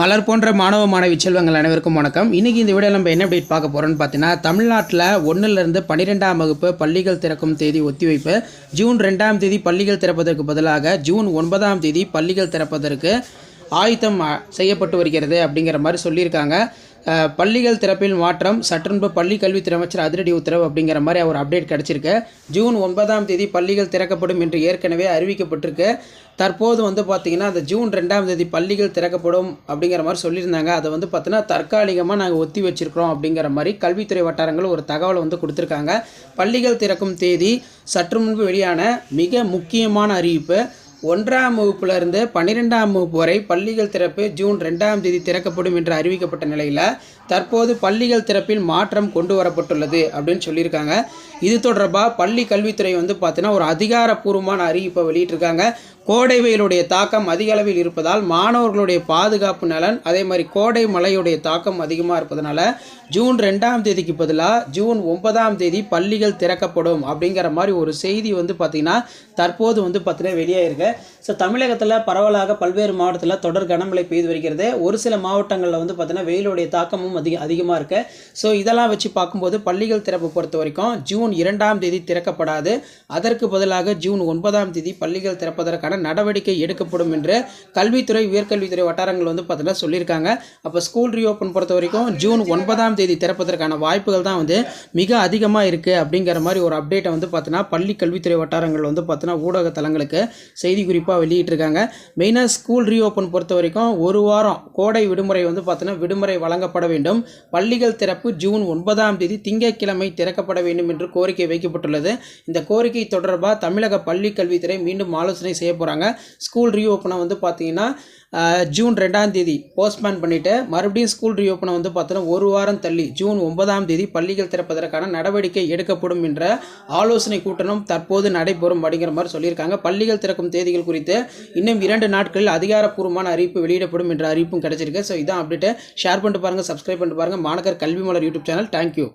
மலர் போன்ற மாணவ மாணவி செல்வங்கள் அனைவருக்கும் வணக்கம். இன்றைக்கி இந்த வீடியோ நம்ம என்ன அப்டேட் பார்க்க போகிறோம்னு பார்த்தீங்கன்னா தமிழ்நாட்டில் ஒன்றிலிருந்து பன்னிரெண்டாம் வகுப்பு பள்ளிகள் திறக்கும் தேதி ஒத்திவைப்பு ஜூன் ரெண்டாம் தேதி பள்ளிகள் திறப்பதற்கு பதிலாக ஜூன் ஒன்பதாம் தேதி பள்ளிகள் திறப்பதற்கு ஆயத்தம் செய்யப்பட்டு வருகிறது அப்படிங்கிற மாதிரி சொல்லியிருக்காங்க. பள்ளிகள் திறப்பில் மாற்றம் சற்றுன்பு பள்ளி கல்வித்துறை அமைச்சர் அதிரடி உத்தரவு அப்படிங்கிற மாதிரி ஒரு அப்டேட் கிடச்சிருக்கு. ஜூன் ஒன்பதாம் தேதி பள்ளிகள் திறக்கப்படும் என்று ஏற்கனவே அறிவிக்கப்பட்டிருக்கு. தற்போது வந்து பார்த்திங்கன்னா அந்த ஜூன் ரெண்டாம் தேதி பள்ளிகள் திறக்கப்படும் அப்படிங்கிற மாதிரி சொல்லியிருந்தாங்க. அதை வந்து பார்த்தினா தற்காலிகமாக நாங்கள் ஒத்தி வச்சிருக்கிறோம் அப்படிங்கிற மாதிரி கல்வித்துறை வட்டாரங்கள் ஒரு தகவலை வந்து கொடுத்துருக்காங்க. பள்ளிகள் திறக்கும் தேதி சற்று முன்பு வெளியான மிக முக்கியமான அறிவிப்பு ஒன்றாம் வகுப்பிலிருந்து பன்னிரெண்டாம் வகுப்பு வரை பள்ளிகள் திறப்பு ஜூன் ரெண்டாம் தேதி திறக்கப்படும் என்று அறிவிக்கப்பட்ட நிலையில் தற்போது பள்ளிகள் திறப்பில் மாற்றம் கொண்டு வரப்பட்டுள்ளது அப்படின்னு சொல்லியிருக்காங்க. இது தொடர்பாக பள்ளி கல்வித்துறை வந்து பார்த்தீங்கன்னா ஒரு அதிகாரப்பூர்வமான அறிவிப்பை வெளியிட்டிருக்காங்க. கோடை வெயிலுடைய தாக்கம் அதிக அளவில் இருப்பதால் மாணவர்களுடைய பாதுகாப்பு நலன் அதே மாதிரி கோடை மழையுடைய தாக்கம் அதிகமாக இருப்பதனால ஜூன் ரெண்டாம் தேதிக்கு பதிலாக ஜூன் ஒன்பதாம் தேதி பள்ளிகள் திறக்கப்படும் அப்படிங்கிற மாதிரி ஒரு செய்தி வந்து பார்த்திங்கன்னா தற்போது வந்து பார்த்தீங்கன்னா வெளியாயிருக்கு. ஸோ தமிழகத்தில் பரவலாக பல்வேறு மாவட்டத்தில் தொடர் கனமழை பெய்து வருகிறது. ஒரு சில மாவட்டங்களில் வந்து பார்த்தீங்கன்னா வெயிலுடைய தாக்கமும் அதிக அதிகமாக இருக்குது ஸோ இதெல்லாம் வச்சு பார்க்கும்போது பள்ளிகள் திறப்பு பொறுத்த வரைக்கும் ஜூன் இரண்டாம் தேதி திறக்கப்படாது. அதற்கு பதிலாக ஜூன் ஒன்பதாம் தேதி பள்ளிகள் திறப்பதற்கான நடவடிக்கை எடுக்கப்படும் என்று கல்வித்துறை உயர்கல்வித்துறை வட்டாரங்கள் வந்து பார்த்தீங்கன்னா சொல்லியிருக்காங்க. அப்போ ஸ்கூல் ரீஓப்பன் பொறுத்த வரைக்கும் ஜூன் ஒன்பதாம் தேதி திறப்பதற்கான வாய்ப்புகள் தான் வந்து மிக அதிகமாக இருக்குது அப்படிங்கிற மாதிரி ஒரு அப்டேட்டை வந்து பார்த்தீங்கன்னா பள்ளி கல்வித்துறை வட்டாரங்கள் வந்து பார்த்தீங்கன்னா ஊடக தளங்களுக்கு செய்தி குறிப்பாக வெளியிட்டிருக்காங்க. மெயினாக ஸ்கூல் ரீஓப்பன் பொறுத்த வரைக்கும் ஒரு வாரம் கோடை விடுமுறை வந்து பார்த்தோன்னா விடுமுறை வழங்கப்பட வேண்டும். பள்ளிகள் திறப்பு ஜூன் ஒன்பதாம் தேதி திங்கட்கிழமை திறக்கப்பட வேண்டும் என்று கோரிக்கை வைக்கப்பட்டுள்ளது. இந்த கோரிக்கை தொடர்பாக தமிழக பள்ளி கல்வித்துறை மீண்டும் ஆலோசனை செய்ய போகிறாங்க ஸ்கூல் ரீஓப்பனை வந்து பார்த்தீங்கன்னா ஜூன் ரெண்டாம் தேதி போஸ்ட்மேன் பண்ணிவிட்டு மறுபடியும் ஸ்கூல் ரீஓப்பனை வந்து பார்த்தோன்னா ஒரு வாரம் தள்ளி ஜூன் ஒன்பதாம் தேதி பள்ளிகள் திறப்பதற்கான நடவடிக்கை எடுக்கப்படும் என்ற ஆலோசனை கூட்டணம் தற்போது நடைபெறும் அப்படிங்கிற மாதிரி சொல்லியிருக்காங்க. பள்ளிகள் திறக்கும் தேதிகள் குறித்து இன்னும் இரண்டு நாட்களில் அதிகாரப்பூர்வமான அறிவிப்பு வெளியிடப்படும் என்ற அறிவிப்பும் கிடைச்சிருக்கு. ஸோ இதான் அப்டேட்டு ஷேர் பண்ணிட்டு பாருங்கள் சப்ஸ்கிரைப் பண்ணிட்டு பாருங்கள் மாணக்கர் கல்வி மலர் யூடியூப் சேனல் தேங்க்யூ